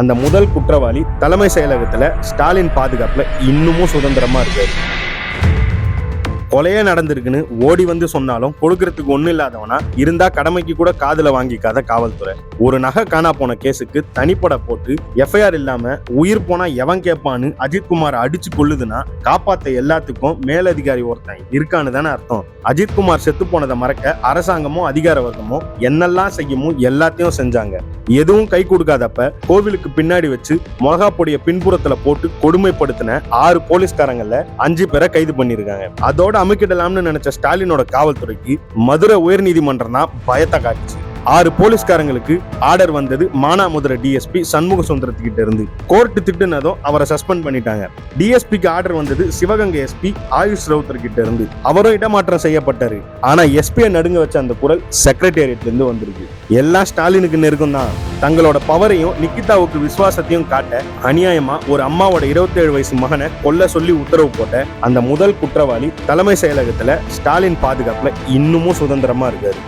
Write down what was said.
அந்த முதல் குற்றவாளி தலைமை செயலகத்துல ஸ்டாலின் பாதுகாப்புல இன்னமும் சுதந்திரமா இருக்காரு. கொலையே நடந்திருக்குன்னு ஓடி வந்து சொன்னாலும் கொடுக்கறதுக்கு ஒண்ணு இல்லாதவனா இருந்தா கடமைக்கு கூட காதில் வாங்கிக்காத காவல்துறை. ஒரு நகை காணா போன கேஸுக்கு தனிப்பட போட்டு எஃப்ஐஆர் இல்லாம உயிர் போனா எவன் கேட்பான்னு அஜித்குமார் அடிச்சு கொள்ளுதுன்னா காப்பாத்த எல்லாத்துக்கும் மேலதிகாரி ஒருத்தன் இருக்கான்னு தானே அர்த்தம். அஜித்குமார் செத்து போனதை மறக்க அரசாங்கமும் அதிகார வர்க்கமும் என்னெல்லாம் செய்யுமோ எல்லாத்தையும் செஞ்சாங்க. எதுவும் கை கொடுக்காதப்ப கோவிலுக்கு பின்னாடி வச்சு மிளகா பொடியை பின்புறத்துல போட்டு கொடுமைப்படுத்தின ஆறு போலீஸ்காரங்கள்ல அஞ்சு பேரை கைது பண்ணிருக்காங்க அதோட அமுக்கிடலாம்னு நினைச்ச ஸ்டாலினோட காவல்துறைக்கு மதுரை உயர்நீதிமன்றம் தான் பயத்தை காட்டுச்சு. ஆறு போலீஸ்காரங்களுக்கு ஆர்டர் வந்தது மானாமதுரை டிஎஸ்பி சண்முக சுந்தரத்துக்கிட்ட இருந்து. கோர்ட்டு திட்டுனதும் அவரை சஸ்பெண்ட் பண்ணிட்டாங்க. டிஎஸ்பிக்கு ஆர்டர் வந்தது சிவகங்கை எஸ்பி ஆயுஷ் ரவுத்தர் கிட்ட இருந்து. அவரும் இடமாற்றம் செய்யப்பட்டாரு. ஆனா எஸ்பியை நடுங்க வச்ச அந்த குரல் செக்ரட்டேரியட்ல இருந்து வந்திருக்கு. எல்லாம் ஸ்டாலினுக்கு நெருக்கம் தான் தங்களோட பவரையும் நிக்கிதாவுக்கு விசுவாசத்தையும் காட்ட அநியாயமா ஒரு அம்மாவோட 27 வயசு மகனை கொல்ல சொல்லி உத்தரவு போட்ட அந்த முதல் குற்றவாளி தலைமை செயலகத்துல ஸ்டாலின் பாதுகாப்புல இன்னமும் சுதந்திரமா இருக்காரு.